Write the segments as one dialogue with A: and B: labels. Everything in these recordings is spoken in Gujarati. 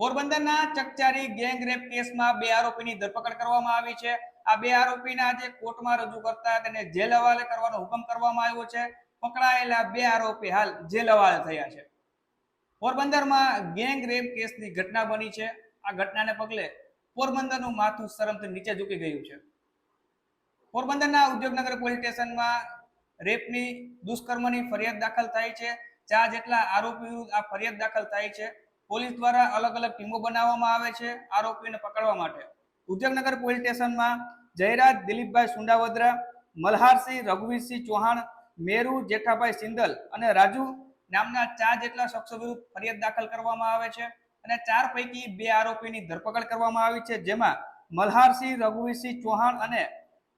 A: પોરબંદરના ચકચારી ગેંગ રેપ કેસમાં બે આરોપીની ધરપકડ કરવામાં આવી છે. આ બે આરોપીના આજે કોર્ટમાં રજૂ કરતા તેને જેલ હવાલે કરવાનો હુકમ કરવામાં આવ્યો છે. પકડાયેલા બે આરોપી હાલ જેલ હવાલે થયા છે. પોરબંદરમાં ગેંગ રેપ કેસની ઘટના બની છે. આ ઘટનાને પગલે પોરબંદરનું માથું શરમથી નીચે ઝૂકી ગયું છે. પોરબંદરના ઉદ્યોગનગર પોલીસ સ્ટેશનમાં રેપની દુષ્કર્મની ફરિયાદ દાખલ થાય છે. ચાર જેટલા આરોપી વિરુદ્ધ આ ફરિયાદ દાખલ થાય છે. પોલીસ દ્વારા અલગ અલગ ટીમો બનાવવામાં આવે છે આરોપીને પકડવા માટે. ઉદ્યોગનગર પોલીસ સ્ટેશનમાં જયરાજ, દિલીપભાઈ સુંડાવદ્રા, મલ્હારસિંહ, રઘુવીરસિંહ ચૌહાણ, મેરુ, જેઠાભાઈ સિંદલ અને રાજુ નામના ચાર જેટલા શખ્સો વિરુદ્ધ ફરિયાદ દાખલ કરવામાં આવે છે અને ચાર પૈકી બે આરોપીની ધરપકડ કરવામાં આવી છે, જેમાં મલ્હારસિંહ, રઘુવીરસિંહ ચૌહાણ અને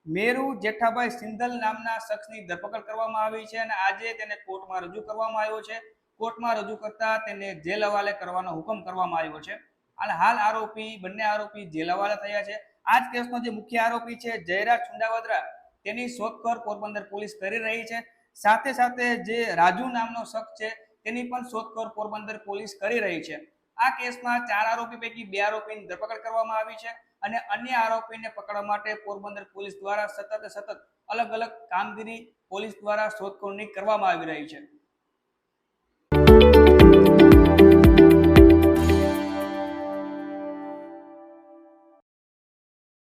A: મેરુ, જેઠાભાઈ સિંધલ નામના શખ્સની ધરપકડ કરવામાં આવી છે અને આજે તેને કોર્ટમાં રજૂ કરવામાં આવ્યો છે. કોર્ટમાં રજૂ કરતા તેને જેલ હવાલે કરવાનો હુકમ કરવામાં આવ્યો છે. અને હાલ આરોપી, બંને આરોપી જેલ હવાલે થયા છે. આ જ કેસનો જે મુખ્ય આરોપી છે, જયરાજ છુંડાવદરા તેની શોધખોળ પોરબંદર પોલીસ કરી રહી છે. સાથે સાથે જે રાજુ નામનો શખ્સ છે, તેની પણ શોધખોળ પોરબંદર પોલીસ કરી રહી છે. આ કેસમાં ચાર આરોપી પૈકી બે આરોપીની ધરપકડ કરવામાં આવી છે અને અન્ય આરોપીને પકડવા માટે પોરબંદર પોલીસ દ્વારા સતત સતત અલગ અલગ કામગીરી પોલીસ દ્વારા શોધખોળની કરવામાં આવી રહી છે.